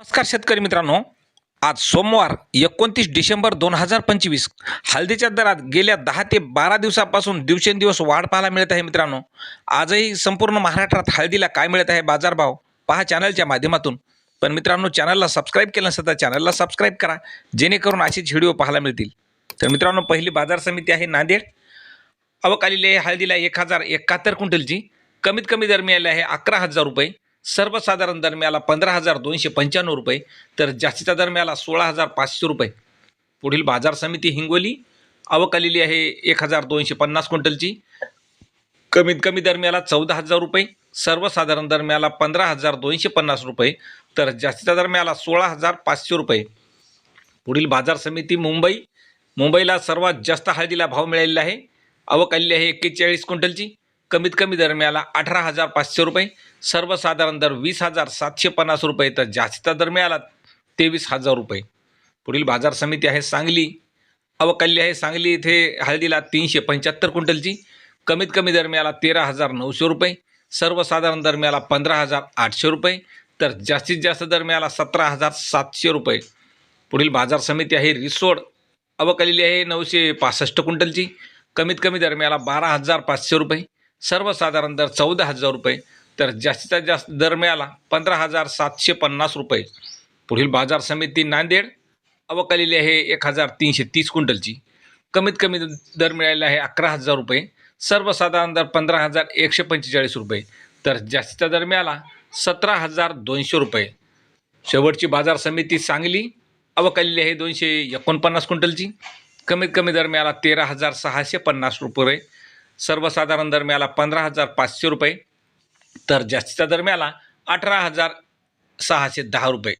नमस्कार शेतकरी मित्रांनो. आज सोमवार एकोणतीस डिसेंबर दोन हजार पंचवीस. हळदीच्या दरात गेल्या दहा ते बारा दिवसापासून दिवसेंदिवस वाढ पाहायला मिळत आहे मित्रांनो. आजही संपूर्ण महाराष्ट्रात हळदीला काय मिळत आहे बाजारभाव पहा चॅनलच्या माध्यमातून. पण मित्रांनो चॅनलला सबस्क्राईब केलं नसेल तर चॅनलला सबस्क्राईब करा जेणेकरून अशीच व्हिडिओ पाहायला मिळतील. तर मित्रांनो पहिली बाजार समिती आहे नांदेड. आवक आलेली आहे हळदीला एक हजार एकाहत्तर क्विंटलची. कमीत कमी दर मिळाले आहे अकरा हजार रुपये. सर्वसाधारण दरम्याला पंधरा हजार दोनशे पंच्याण्णव रुपये तर जास्तीचा दरम्याला सोळा हजार पाचशे रुपये. पुढील बाजार समिती हिंगोली आवक आलेली आहे एक हजार दोनशे पन्नास क्विंटलची. कमीत कमी दरम्याला चौदा हजार रुपये सर्वसाधारण दरम्याला पंधरा हजार दोनशे पन्नास रुपये तर जास्तीचा दरम्याला सोळा हजार पाचशे रुपये. पुढील बाजार समिती मुंबई मुंबईला सर्वात जास्त हळदीला भाव मिळालेला आहे. आवक आलेली आहे एक्केचाळीस क्विंटलची. कमीत कमी दर मिळाला अठरा हजार पाचशे रुपये सर्वसाधारण दर वीस हजार सातशे पन्नास रुपये तर जास्तीचा दर मिळाला तेवीस हजार रुपये. पुढील बाजार समिती आहे सांगली. आवक आहे सांगली इथे हळदीला तीनशे पंच्याहत्तर क्विंटलची. कमीत कमी दर मिळाला तेरा हजार नऊशे रुपये सर्वसाधारण दर मिळाला पंधरा हजार आठशे रुपये तर जास्तीत जास्त दर मिळाला सतरा हजार सातशे रुपये. पुढील बाजार समिती आहे रिसोड. अवकलेली आहे नऊशे पासष्ट क्विंटलची. कमीत कमी दर मिळाला बारा हजार पाचशे रुपये सर्वसाधारण दर चौदा हजार रुपये तर जास्तीत जास्त दर मिळाला पंधरा हजार सातशे पन्नास रुपये. पुढील बाजार समिती नांदेड आवक आहे एक हजार तीनशे तीस क्विंटलची. कमीत कमी दर मिळालेला आहे अकरा हजार रुपये सर्वसाधारण दर पंधरा हजार एकशे पंचेचाळीस रुपये तर जास्तीचा दर मिळाला सतरा हजार दोनशे रुपये. शेवटची बाजार समिती सांगली आवक आहे दोनशे एकोणपन्नास क्विंटलची. कमीत कमी दर मिळाला तेरा हजार सहाशे पन्नास रुपये सर्वसाधारण दर मिळाला पंधरा हजार पाचशे रुपये तर जास्तीचा दर मिळाला अठरा हजार सहाशे दहा रुपये.